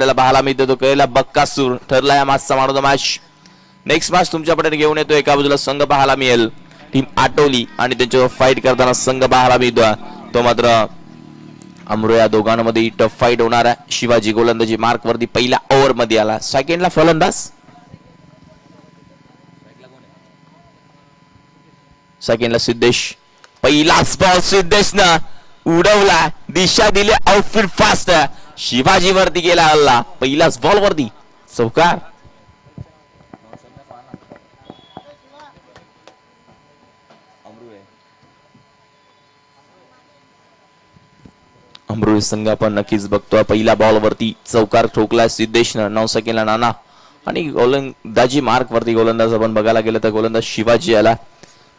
आपल्याला पाहायला मिळतो तो केला बक्कासूर ठरला या मॅचचा man of the match next match तुमच्यापर्यंत घेऊन येतो एका बाजूला संघ पाहायला मिळेल टीम आटोली आणि त्यांच्यावर फाईट करताना संघ पाहायला मिळतो तो मात्र अमरो या दोघांमध्ये टफ फाईट होणार आहे. शिवाजी गोलंदाजी मार्क वरती पहिल्या ओव्हरमध्ये आला सेकंडला फलंदाज? सेकंडला सिद्धेश. पहिलाच बॉल सिद्धेश ना उडवला. दिशा दिली आउटफिट फास्ट आहे वरती गेला हल्ला पहिलाच बॉल वरती चौकार. अमृत संघ आपण नक्कीच बघतोय पहिल्या बॉल वरती चौकार ठोकला सिद्धेशनं. नऊ सेकंडला नाना. आणि गोलंदाजी मार्क वरती गोलंदाज आपण बघायला गेलं तर गोलंदाज शिवाजी आला.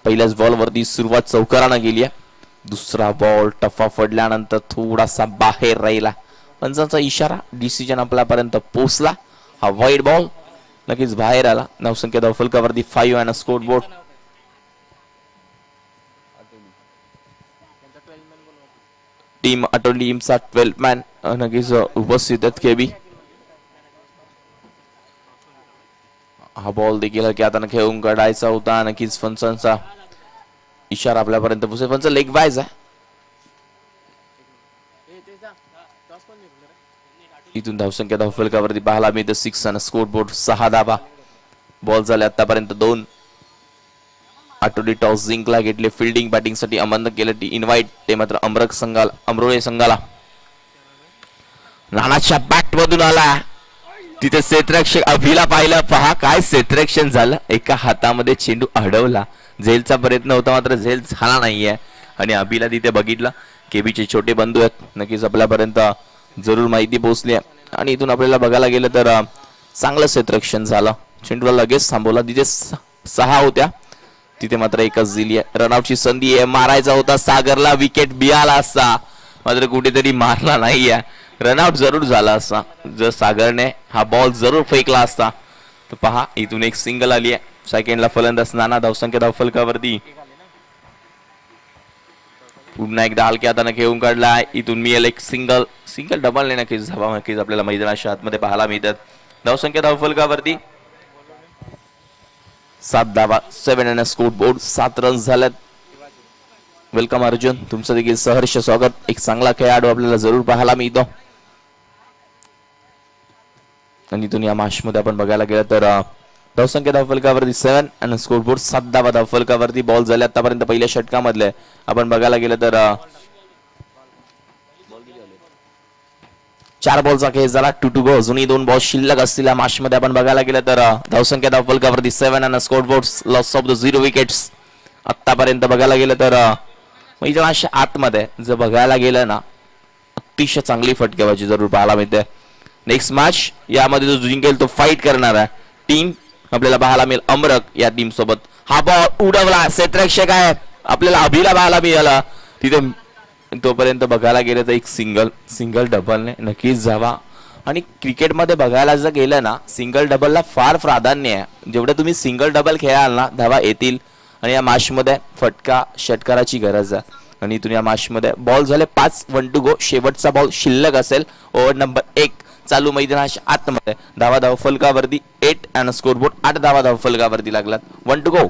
पहिल्याच बॉल वरती सुरुवात चौकारानं गेली दुसरा बॉल टफा पडल्यानंतर थोडासा बाहेर राहिला. पंचांचा इशारा डिसिजन आपल्यापर्यंत पोहोचला. हा वाईट बॉल नक्कीच बाहेर आला. नवसंख्या दफलकावरती five and score board team Atoli टीमचा ट्वेल्थ मॅन नक्कीच उपस्थित आहेत केबी हा बॉल देखील की आता खेळून काढायचा होता. नक्कीच फंचांचा इशारा आपल्यापर्यंत पोहोचेल. फंच लेग वाईज इथून धावसंख्या धावफलकावरती पाहायला मिळतं सिक्स आणि स्कोर बोर्ड सहा धाबा बॉल झाले आतापर्यंत दोन. आठवडी टॉस जिंकला घेतले फिल्डिंग बॅटिंगसाठी अमन केलं. टी इन्व्हाइट ते मात्र अमरक संघाला अमरोळे संघाला. नानाच्या बॅट मधून आला. तिथे क्षेत्ररक्षक अभिला पाहिलं. पहा काय क्षेत्ररक्षण झालं. एका हातामध्ये चेंडू अडवला. झेलचा प्रयत्न होता मात्र झेल झाला नाहीये. आणि अभिला तिथे बघितलं. केबीचे छोटे बंधू आहेत. नक्कीच आपल्यापर्यंत जरूर माहिती पोहोचली आहे. आणि इथून आपल्याला बघायला गेलं तर चांगलं क्षेत्ररक्षण झालं. चेंडूला लगेच थांबवला. तिथे स- सहा होत्या. तिथे मात्र एकच दिली आहे. रनआउटची संधी आहे. मारायचा होता सागरला. विकेट बियाला असता मात्र कुठेतरी मारला नाहीये रनआउट जरूर झाला असता जर सागरने हा बॉल जरूर फेकला असता तर पहा इथून एक सिंगल आली आहे. सेकंडला फलंदाज नाना धावसंख्या धावफलकावरती. पुन्हा एकदा हलक्या हाताने खेळून काढला इथून मिळेल एक सिंगल सिंगल डबल नाही नक्कीच धावा नक्कीच आपल्याला मैदानाच्या आतमध्ये पाहायला मिळतात. धावसंख्या धावफलकावरती सात धावा सेव्हन अँड स्कोर बोर्ड सात रन झाल्यात वेलकम अर्जुन तुमचं देखील सहर्ष स्वागत. एक चांगला खेळाडू आपल्याला जरूर पाहायला मिळतो. आणि इथून या मॅच मध्ये आपण बघायला गेलं तर धावसंख्या धावफलकावरती सेव्हन आणि स्कोरबोर्ड सात धावा धावफलकावरती. बॉल झाले आतापर्यंत पहिल्या षटकामधले. आपण बघायला गेलं तर चार बॉलचा खेळ झाला. टू टू गो अजूनही दोन बॉल शिल्लक असतील या मॅच मध्ये. आपण बघायला गेलं तर धावसंख्या धावफलकावरती सेव्हन आणि scoreboard loss of the zero wickets आतापर्यंत बघायला गेलं तर अं, मैदानाच्या आतमध्ये जर बघायला गेलं ना अतिशय चांगली फटकेबाजी जरूर पाहायला मिळते. नेक्स्ट मॅच यामध्ये जो जिंकेल तो फाईट करणार आहे. टीम आपल्याला पाहायला मिळेल. अमरक या टीम सोबत हा बॉल उडवला. क्षेत्ररक्षक आहे. आपल्याला अभिला पाहायला मिळाला. तिथे तोपर्यंत बघायला गेलं तर एक सिंगल सिंगल डबलने नक्कीच जावा. आणि क्रिकेटमध्ये बघायला जर गेलं ना सिंगल डबलला फार प्राधान्य आहे. जेवढं तुम्ही सिंगल डबल खेळाल ना धावा येतील. आणि या मॅचमध्ये फटका षटकाराची गरज आहे. आणि इथून या मॅचमध्ये बॉल झाले पाच वन टू गो शेवटचा बॉल शिल्लक असेल. ओव्हर नंबर एक. चालू मैदानाच्या आतमध्ये. धावा धाव फलकावरती. एट अँड स्कोर बोर्ड आठ धावा धाव फलकावरती लागलात. वन टू गो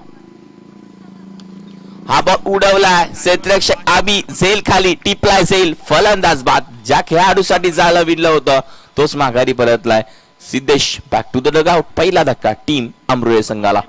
हा बॉल उडवला सेत्रक्ष आबी झेल खाली टिपलाय झेल. फलंदाज बाद. ज्या खेळाडूसाठी झालं विडलं होतं तोच माघारी परतलाय. Siddhesh back to the dugout पहिला धक्का. टीम अमरुळे संघाला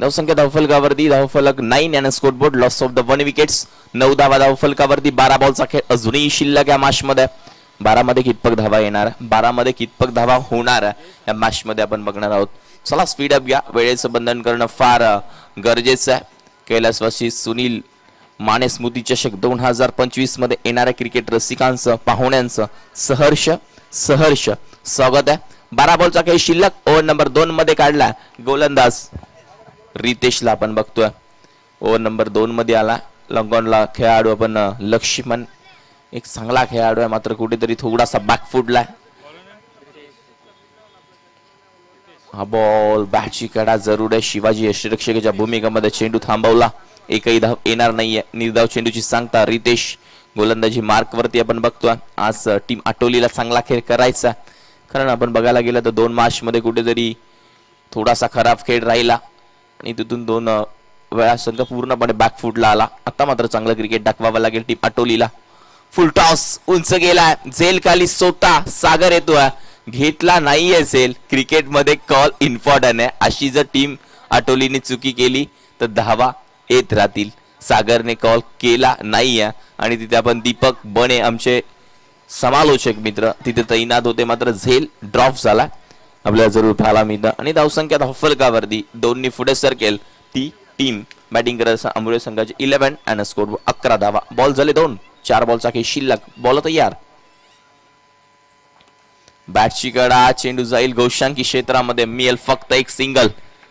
धावसंख्या धावफलकावरती धावफलक नाईन याने scoreboard loss of the one wickets नऊ धावा धावफलकावरती बारा बॉलचा खेळ अजूनही शिल्लक या मॅचमध्ये बारामध्ये कितपक धावा येणार? बारामध्ये कितपक धावा होणार? या मॅचमध्ये आपण बघणार आहोत. चला स्पीड अप घ्या. वेळेचं बंधन करणं फार गरजेचं आहे. कैलासवासी सुनील माने स्मृती चषक दोन हजार पंचवीसमध्ये येणाऱ्या क्रिकेट रसिकांचं पाहुण्यांचं सहर्ष सहर्ष स्वागत आहे. बारा बॉलचा काही शिल्लक. ओव्हर नंबर दोन मध्ये काढला गोलंदाज. रितेशला आपण बघतोय. ओव्हर नंबर दोन मध्ये आला. लंगॉनला खेळाडू आपण लक्ष्मण. एक चांगला खेळाडू आहे मात्र कुठेतरी थोडासा बॅक हा बॉल बॅटची कडा जरूर आहे. शिवाजी यष्टीरक्षकाच्या भूमिकेमध्ये चेंडू थांबवला. एकही धाव येणार नाहीये. निर्धाव चेंडूची सांगता रितेश. गोलंदाजी मार्क वरती आपण बघतोय. आज टीम आटोलीला चांगला खेळ करायचा. कारण आपण बघायला गेलं तर दोन मार्च मध्ये कुठेतरी थोडासा खराब खेळ राहिला. आणि तिथून दोन वेळा संघ पूर्णपणे बॅकफूटला आला. आता मात्र चांगलं क्रिकेट दाखवावं लागेल टीम आटोलीला फुल टॉस उंच गेलाय. झेल खाली सोता सागर येतोय. घेतला नाहीये झेल. क्रिकेटमध्ये कॉल इम्पॉर्टंट आहे. अशी जर टीम आटोलीने चुकी केली तर धावा येत राहतील. सागरने कॉल केला नाहीये. आणि तिथे आपण दीपक बने आमचे समालोचक मित्र. तिथे तैनात होते मात्र झेल ड्रॉप झाला आपल्याला जरूर पाहायला मिळतं. आणि धावसंख्या धावफलकावरती दोन्ही पुढे सरकेल ती टीम बॅटिंग करत अमृत संघाचे इलेव्हन अँड स्कोर अकरा धावा. बॉल झाले दोन. चार बॉलचा खेळ शिल्लक. बॉल तयार बॅटची कडा चेंडू जाईल. घोषांकी क्षेत्रामध्ये मिळेल फक्त एक सिंगल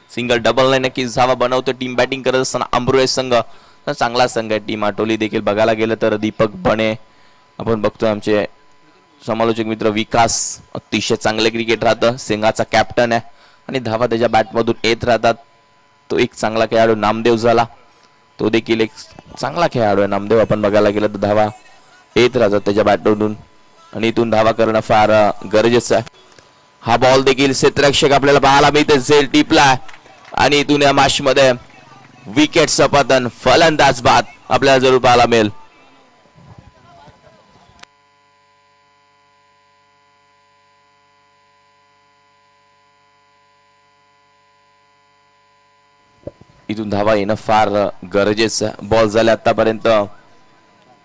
सिंगल डबल नाही नक्कीच धावा बनवतो. टीम बॅटिंग करत असताना अमृत संघ. चांगला संघ आहे. टीम आटोली देखील. बघायला गेलं तर दीपक बने आपण बघतोय आमचे समालोचक मित्र विकास अतिशय चांगले क्रिकेट राहतं. सिंगाचा कॅप्टन आहे. आणि धावा त्याच्या बॅटमधून येत राहतात. तो एक चांगला खेळाडू नामदेव झाला. तो देखील एक चांगला खेळाडू आहे. नामदेव आपण बघायला गेलं तर धावा येत राहतात त्याच्या बॅटमधून आणि इथून धावा करणं फार गरजेचं आहे. हा बॉल देखील क्षेत्ररक्षक आपल्याला पाहायला मिळते झेल टिपला आणि इथून या माशमध्ये विकेट सपातन फलंदाज बाद आपल्याला जरूर पाहायला मिळेल. इथून धावा येणं फार गरजेचं आहे. बॉल झाले आतापर्यंत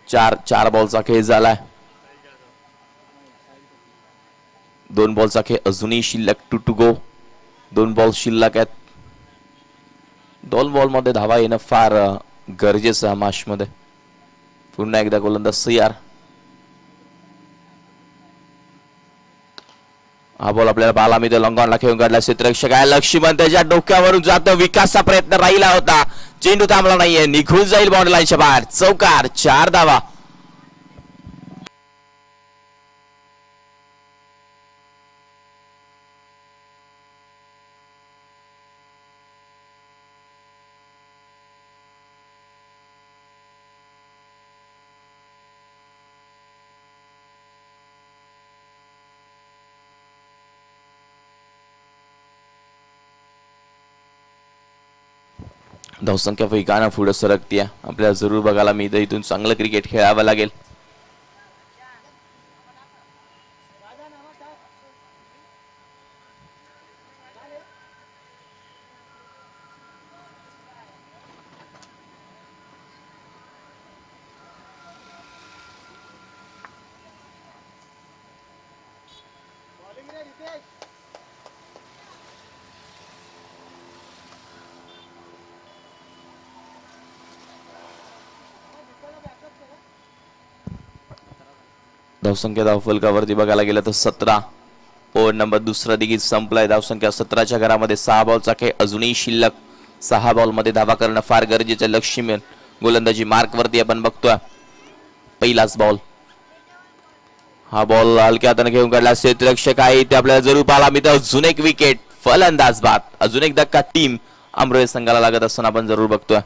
चार चार बॉलचा खेळ झालाय. दोन बॉलचा खेळ अजूनही शिल्लक टू टू गो दोन बॉल शिल्लक आहेत. दोन बॉलमध्ये धावा येणं फार गरजेचं आहे मॅच मध्ये पुन्हा एकदा गोलंदाज सयार. हा बॉल आपल्याला पाहायला मिळतो खेळून काढला. क्षेत्ररक्षक आहे. लक्ष्मण त्याच्या डोक्यावरून जातो. विकासचा प्रयत्न राहिला होता. चेंडू थांबला नाहीये. निघून जाईल बॉन्ड लाईनच्या बाहेर. चौकार चार धावा. धावसंख्या वेगानं पुढे सरकतीये? आपल्याला जरूर बघायला मिळतं. इथून चांगलं क्रिकेट खेळावं लागेल. धावसंख्या धावफलकावरती बघायला गेलं तर सतरा. ओव्हर नंबर दुसरा देखील संपलाय. धावसंख्या सतराच्या घरामध्ये सहा बॉलचा खेळ अजूनही शिल्लक. सहा बॉलमध्ये धावा करणं फार गरजेचं आहे. लक्ष्य मिळेल गोलंदाजी मार्क वरती आपण बघतोय. पहिलाच बॉल हा बॉल हलक्या हाताने घेऊन काढला. क्षेत्ररक्षक आहे. ते आपल्याला जरूर पाहायला तर अजून एक विकेट फलंदाज बाद. अजून एक धक्का टीम अमरोहे संघाला लागत असताना आपण जरूर बघतोय.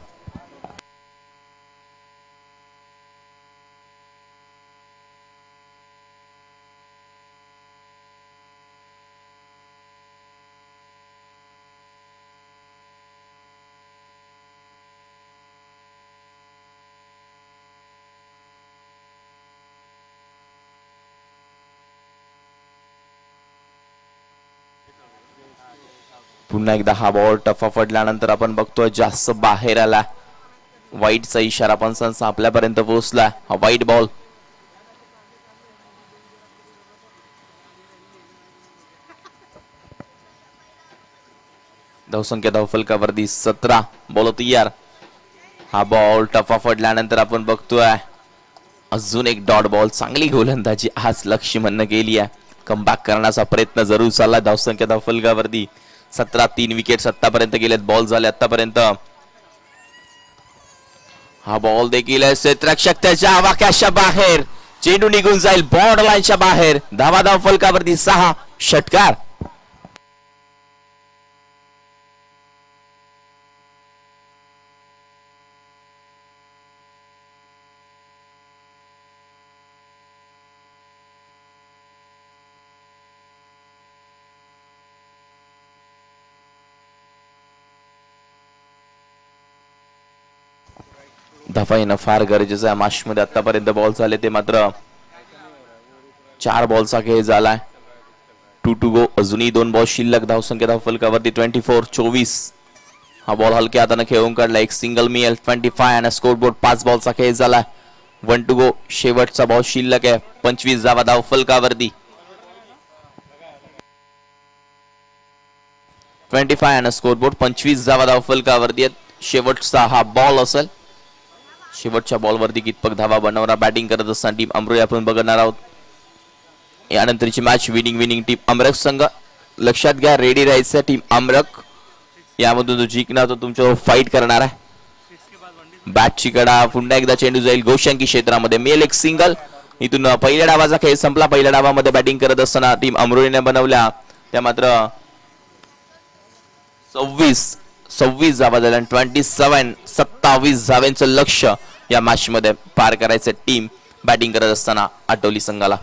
पुन्हा एकदा हा बॉल टफा फडल्यानंतर आपण बघतोय जास्त बाहेर आला. वाईटचा इशारा पण संस आपल्यापर्यंत पोहोचला. हा वाईट बॉल धावसंख्या धावफलकावरती सतरा. बोलो तयार हा बॉल टफा फडल्यानंतर आपण बघतोय अजून एक डॉट बॉल चांगली गोलंदाजी आज लक्ष्य म्हणणं केली आहे. कमबॅक करण्याचा प्रयत्न जरूर चालला धावसंख्या धावफलकावरती. सतरा तीन विकेट सत्तापर्यंत गेलेत. बॉल झाले आतापर्यंत हा बॉल देखील आहे. त्याच्या आवाक्याच्या बाहेर. चेंडू निघून जाईल. बॉर्ड लाईनच्या बाहेर. धावा धाव फलकावरती सहा. षटकार. धावा येणं फार गरजेचं आहे. माशमध्ये आतापर्यंत बॉल झाले ते मात्र चार बॉलचा खेळ झालाय. टू टू गो अजूनही दोन बॉल शिल्लक धावसंख्या धाव फलकावरती ट्वेंटी फोर चोवीस. हा बॉल हलक्या हाताने खेळून काढला एक सिंगल मिळेल. ट्वेंटी फाय आणि स्कोर बोर्ड पाच बॉलचा खेळ झालाय. वन टू गो शेवटचा बॉल शिल्लक आहे. पंचवीस जावा धाव फलकावरती ट्वेंटी फाय आणि स्कोर बोर्ड पंचवीस जावा धाव फलकावरती आहेत शेवटचा हा बॉल असेल. शेवटच्या बॉलवरती कितपक धावा बनवणार? बॅटिंग करत असताना टीम अमरोई आपण बघणार आहोत. यानंतरची match winning winning team Amarak संघ. लक्षात घ्या रेडी राहायचं टीम अमरक यामधून जो जिंकणार तो तुमच्यावर फाईट करणार आहे. बॅटची कडा पुन्हा एकदा चेंडू जाईल गोशांकी क्षेत्रामध्ये. मेल एक सिंगल इथून पहिल्या डावाचा खेळ संपला. पहिल्या डावामध्ये बॅटिंग करत असताना टीम अमरोईने बनवल्या. त्या मात्र सव्वीस सव्वीस जावा झाल्या ट्वेंटी सेवन सत्तावीस जावेंचं लक्ष या मॅच मध्ये पार करायचं टीम बॅटिंग करत असताना आठवली संघाला.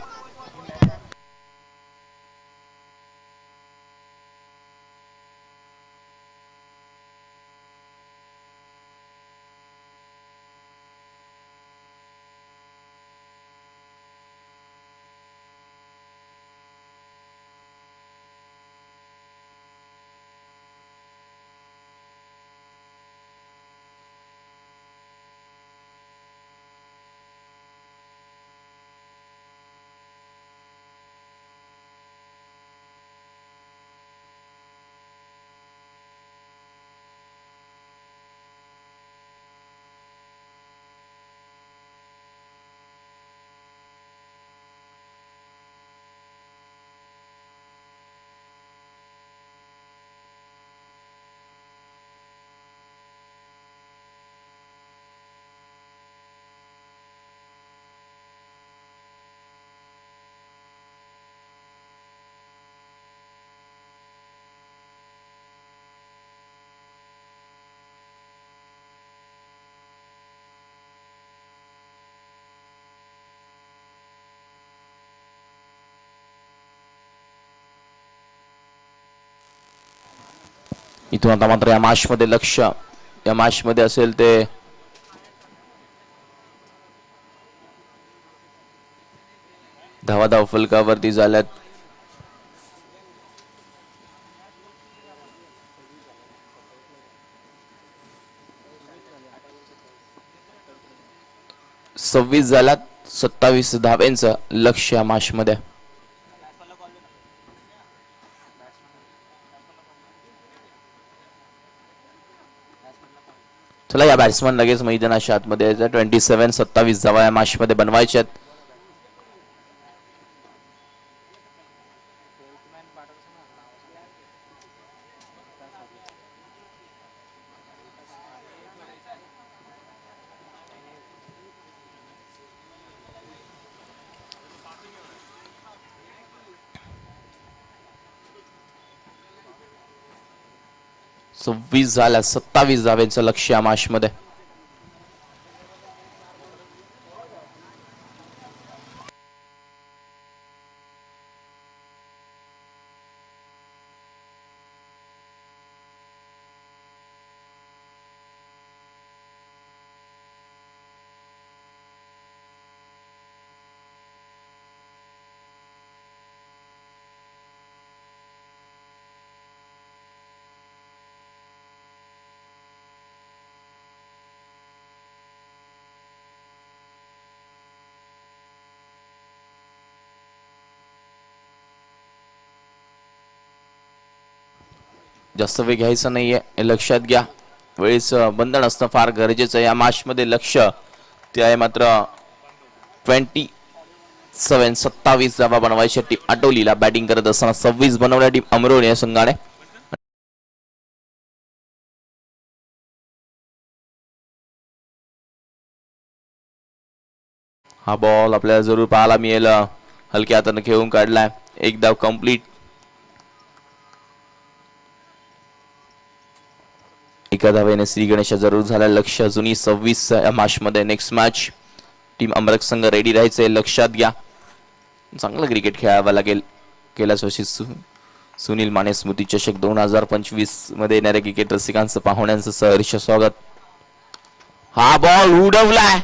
इथून आता मात्र या मॅचमध्ये लक्ष. या मॅचमध्ये असेल ते धावा धाव फलकावरती झाल्यात. सव्वीस झाल्यात सत्तावीस धाव्यांचं लक्ष या माशमध्ये चला या बॅट्समन लगेच मैदानाच्या आतमध्ये ट्वेंटी सेवन सत्तावीस जवळ या मॅचमध्ये मध्ये आहेत. सव्वीस झाल्या सत्तावीस धाव्यांचं लक्ष या मॅच जास्त वेळ घ्यायचा नाहीये. आहे लक्षात घ्या. वेळेचं बंधन असणं फार गरजेचं आहे. या मार्चमध्ये लक्ष ते आहे मात्र ट्वेंटी सेवन सत्तावीस जावा बनवायची टीम आटोलीला बॅटिंग करत असताना सव्वीस बनवल्या. टीम अमरोली या संघाने. हा बॉल आपल्याला जरूर पाहायला मिळेल. हलक्या हाताने खेळून काढलाय. एक धाव कंप्लीट एका धावेने श्री गणेशा जरूर झाला. लक्ष अजूनही सव्वीस या मध्ये नेक्स्ट मॅच टीम अमरक संघ रेडी राहायचंय लक्षात घ्या. चांगलं क्रिकेट खेळावं लागेल. गेल्याच वर्षी सु सुनील माने स्मृती चषक दोन हजार पंचवीसमध्ये येणाऱ्या क्रिकेट रसिकांचं पाहुण्यांचं सहर्ष स्वागत. हा बॉल उडवलाय.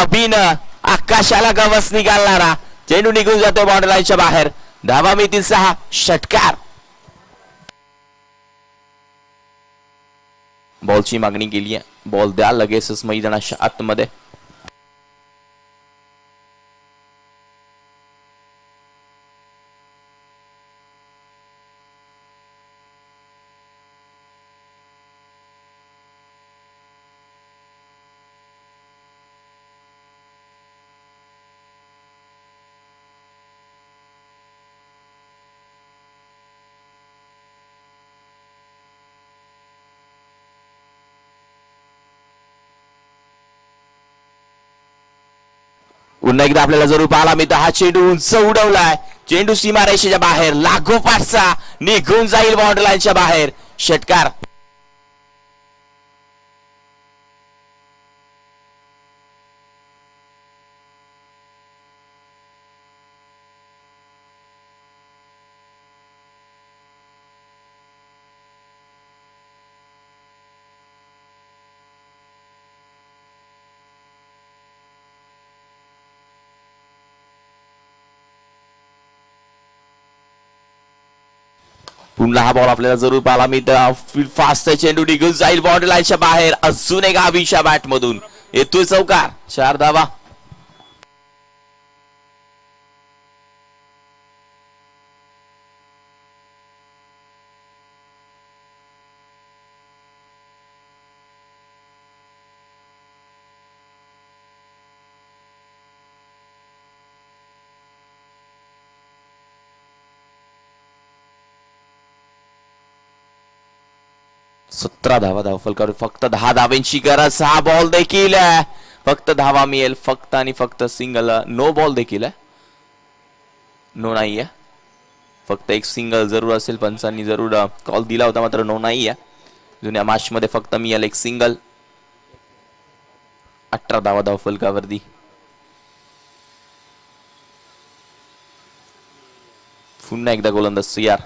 अभिन आकाशाला गवस निघालणारा. चेंडू निघून जातो बॉर्डर लाईनच्या बाहेर. धावा मिळतील सहा. षटकार. बॉलची मागणी केली आहे. बॉल द्या लगेचच मैदानाच्या आतमध्ये. पुन्हा एकदा आपल्याला जरूर पाहायला मिळतं. हा चेंडू उंच उडवलाय. चेंडू सीमारेषेच्या बाहेर. लागोपाठचा निघून जाईल बॉर्डर लाईनच्या बाहेर. षटकार. पुन्हा हा बॉल आपल्याला जरूर पाहायला मिळतं. फास्ट चेंडू निघून जाईल. बॉर्डर लाईनच्या बाहेर. अजून एक अभिषा बॅट मधून. येतोय चौकार. चार धावा सतरा धावा धावफल करू फक्त दहा धाव्यांची गरज. सहा बॉल देखील आहे. फक्त धावा मिळेल फक्त आणि फक्त सिंगल नो बॉल देखील आहे. नो नाही आहे फक्त एक सिंगल जरूर असेल पंचांनी जरूर कॉल दिला होता मात्र नो नाही आहे जुन्या मॅच मध्ये फक्त मिळेल एक सिंगल अठरा धावा धाव फलकावरती. पुन्हा एकदा गोलंदाज यार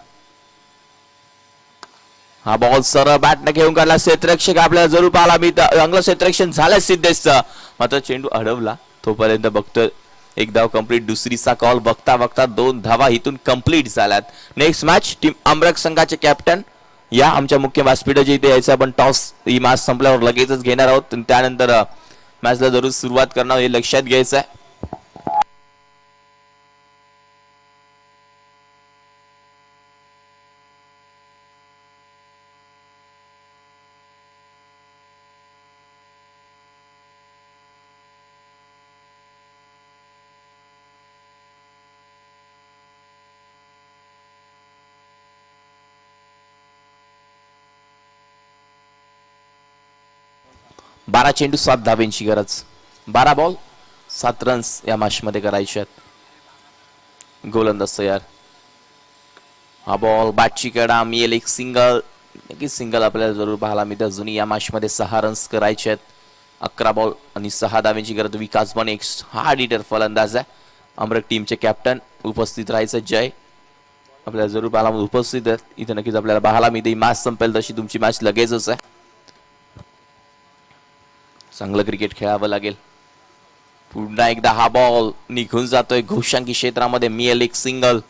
हा बॉल सरळ बॅटने घेऊन काढला. क्षेत्रक्षक आपल्याला जरूर पाहिला मी चांगलं क्षेत्रक्षण झालं सिद्धेशचं. मात्र चेंडू अडवला. तोपर्यंत बघतोय एक धाव कंप्लीट दुसरीचा कॉल बघता बघता दोन धावा इथून कंप्लीट झाल्यात. नेक्स्ट मॅच टीम अमरक संघाचे कॅप्टन या आमच्या मुख्य व्यासपीठाच्या इथे यायचं. आपण टॉस ही मॅच संपल्यावर लगेचच घेणार आहोत. त्यानंतर मॅचला जरूर सुरुवात करणार हे लक्षात घ्यायचं आहे बारा चेंडू सात धावेंची गरज. बारा बॉल सात रन्स या मॅचमध्ये करायचे आहेत. गोलंदाज तयार. हा बॉल बॅटची कडा मिळेल एक सिंगल नक्कीच सिंगल आपल्याला जरूर पाहायला मिळतं. अजूनही या मॅचमध्ये सहा रन्स करायचे आहेत. अकरा बॉल आणि सहा धाव्यांची गरज. विकास पण एक हा डिटर फलंदाज आहे. अमरक टीमचे कॅप्टन उपस्थित राहायचं. जय. आपल्याला जरूर पाहायला उपस्थित आहेत. इथं नक्कीच आपल्याला पाहायला मिळते. मॅच संपेल तशी तुमची मॅच लगेचच आहे. चांगलं क्रिकेट खेळावं लागेल. पुन्हा एकदा हा बॉल निघून जातोय घोषांकी क्षेत्रामध्ये. मिळेल एक सिंगल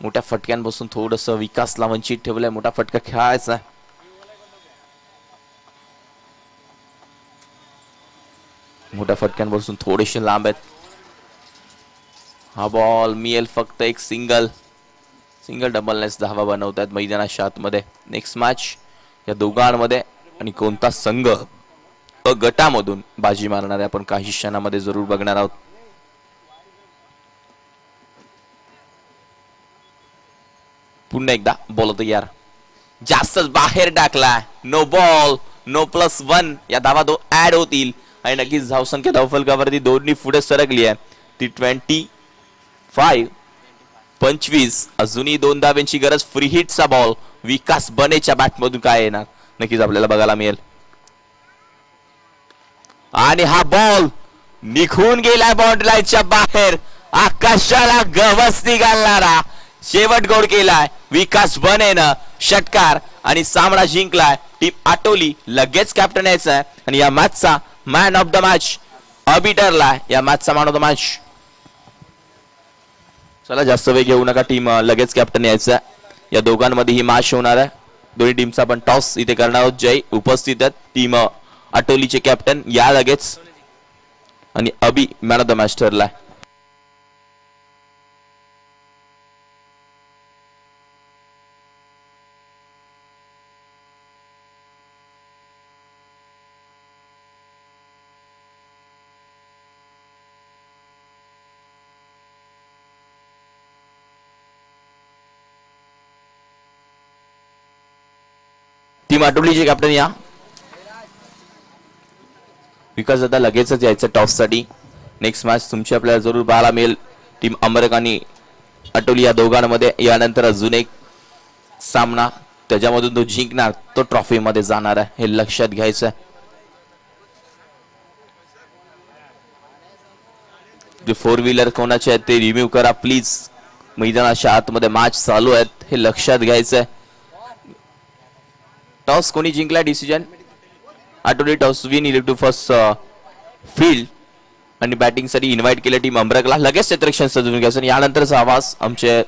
मोठ्या फटक्यांपासून थोडस विकासला वंचित ठेवलंय. मोठा फटका खेळायचा. मोठ्या फटक्यांपासून थोडेसे लांब आहेत. हा बॉल मिळेल फक्त एक सिंगल सिंगल डबलनेस धावा बनवतात मैदानाच्या आतमध्ये नेक्स्ट मॅच या दोघांमध्ये आणि कोणता संघ? अ गटामधून बाजी मारणारे आपण काही क्षणामध्ये जरूर बघणार आहोत. पुन्हा एकदा बॉल यार. जास्तच बाहेर टाकला no ball no plus one या धावा दो ऍड होतील. आणि नक्कीच धावसंख्या धावफलकावरती दोन्ही पुढे सरकली आहे. ती ट्वेंटी फाईव्ह पंचवीस. अजूनही दोन धाव्यांची गरज. फ्री हिटचा बॉल विकास बनेच्या बॅटमधून काय येणार? नक्कीच आपल्याला बघायला मिळेल. आणि हा बॉल निघून गेलाय बाउंड्री लाईनच्या बाहेर. आकाशाला गवस निघालणारा शेवट गोड केलाय. विकास बनेनं षटकार आणि सामना जिंकलाय. टीम आटोली लगेच कॅप्टन यायचा आहे आणि या मॅचचा मॅन ऑफ द मॅच अबिटरला या मॅचचा मॅन ऑफ द मॅच चला जास्त वेळ घेऊ नका टीम लगेच कॅप्टन यायचं या दोघांमध्ये ही मॅच होणार आहे. दोन्ही टीमचा आपण टॉस इथे करणार आहोत. जय उपस्थित आहेत. टीम आटोलीचे कॅप्टन या लगेच. आणि अभी मॅन ऑफ द मॅच ठरलाय. टीम आटोलीचे कॅप्टन या. विकास आता लगेचच यायचं टॉससाठी. नेक्स्ट मॅच तुमची आपल्याला जरूर पाहायला मिळेल. टीम अमरक आणि अटोली या दोघांमध्ये. यानंतर अजून एक सामना. त्याच्यामधून तो जिंकणार तो ट्रॉफी मध्ये जाणार आहे. हे लक्षात घ्यायचं आहे जे फोर व्हीलर कोणाचे आहेत ते रिम्यू करा प्लीज मैदानाच्या आतमध्ये मॅच चालू आहेत. हे लक्षात घ्यायचं आहे टॉस कोणी जिंकला डिसिजन आठवडी toss win elect to first field आणि बॅटिंगसाठी इन्व्हाइट केलं टीम अमरकला लगेच क्षेत्रक्षण सजून घ्यायचं आणि यानंतरचा आवाज आमचे